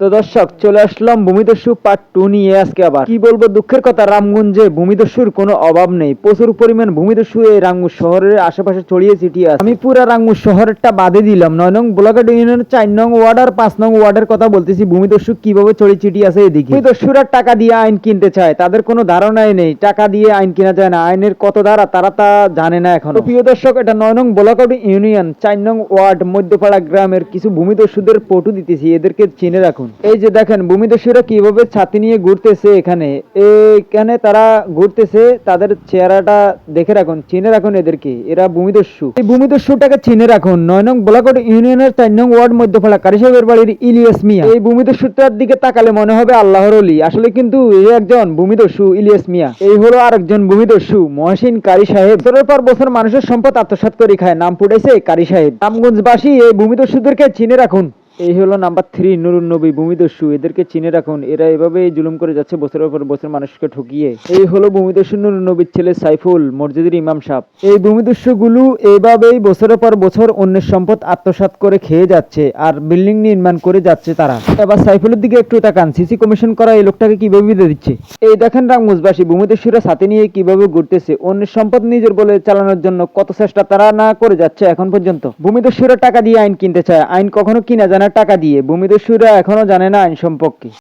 তো দর্শক, চলে আসলাম ভূমিদস্যু পার্ট টু নিয়ে আজকে আবার। কি বলব দুঃখের কথা, রামগঞ্জে ভূমিদস্যুর কোনো অভাব নেই। প্রচুর পরিমাণ ভূমিদস্যু এই রাঙ্গুর শহরের আশেপাশে ছড়িয়ে ছিটিয়ে আছে। আমি পুরা রাঙ্গুর শহরটা বাদে দিলাম। নয় নং ব্লকেট ইউনিয়নের চার নং ওয়ার্ড আর পাঁচ নং ওয়ার্ডের কথা বলতেছি। ভূমিদস্যু কীভাবে ছড়িয়ে ছিটিয়ে আছে এদিকে? ভূমিদস্যুরা টাকা দিয়ে আইন কিনতে চায়। তাদের কোনো ধারণাই নেই। টাকা দিয়ে আইন কেনা যায় না। আইনের কত ধারা, তারা তা জানে না এখন। প্রিয় দর্শক, এটা নয় নং ব্লকআউট ইউনিয়ন, চার নং ওয়ার্ড, মধ্যপাড়া গ্রামের কিছু ভূমিদস্যুদের ফটো দিতেছি। এদেরকে চিনে রাখুন। এই যে দেখেন, ভূমিদস্যুরা কীভাবে ছাতি নিয়ে ঘুরতেছে এখানে। এখানে তারা ঘুরতেছে, তাদের চেহারাটা দেখে রাখুন, চিনে রাখুন এদেরকে, এরা ভূমিদস্যু। এই ভূমিদস্যুটাকে চিনে রাখুন। নয় নং ব্লকআউট ইউনিয়নের চার নং ওয়ার্ড মধ্যপাড়া কারি সাহেবের বাড়ির ইলিয়াস মিয়া। এই ভূমিদস্যুটার দিকে তাকালে মনে হবে আল্লাহর অলি আসলে কিন্তু এই একজন ভূমিদস্যু, ইলিয়াস মিয়া। এই হলো আরেকজন ভূমিদস্যু, মহসিন কারি সাহেব। বছরের পর বছর মানুষের সম্পদ আত্মসাৎ করে খায়, নাম ফুটাইছে কারি সাহেব। রামগঞ্জবাসী এই ভূমিদস্যুদেরকে চিনে রাখুন। এই হলো নাম্বার থ্রি, নুরুন নবী, ভূমিদস্যু। এদেরকে চিনে রাখুন, এরা এভাবেই জুলুম করে যাচ্ছে বছরের পর বছর মানুষকে ঠকিয়ে। এই হলো ভূমিদস্যু, নুরুন নবীর ছেলে সাইফুল, মসজিদের ইমাম সাহ। এই ভূমিদস্যুগুলো এইভাবেই বছরের পর বছর অন্যের সম্পদ আত্মসাৎ করে খেয়ে যাচ্ছে আর বিল্ডিং নির্মাণ করে যাচ্ছে তারা। এবার সাইফুলের দিকে একটু তাকান, সিসি কমিশন করা এই লোকটাকে কীভাবে বিদে দিচ্ছে? এই দেখেন রামগঞ্জবাসী ভূমিদস্যুরা সাথে নিয়ে কীভাবে ঘুরতেছে, অন্যের সম্পদ নিজের বলে চালানোর জন্য কত চেষ্টা তারা না করে যাচ্ছে এখন পর্যন্ত? ভূমিদস্যুরা টাকা দিয়ে আইন কিনতে চায়, আইন কখনো কিনা জানা টাকা দিয়ে। ভূমিদস্যুরা এখনও জানে না আইন সম্পর্কে।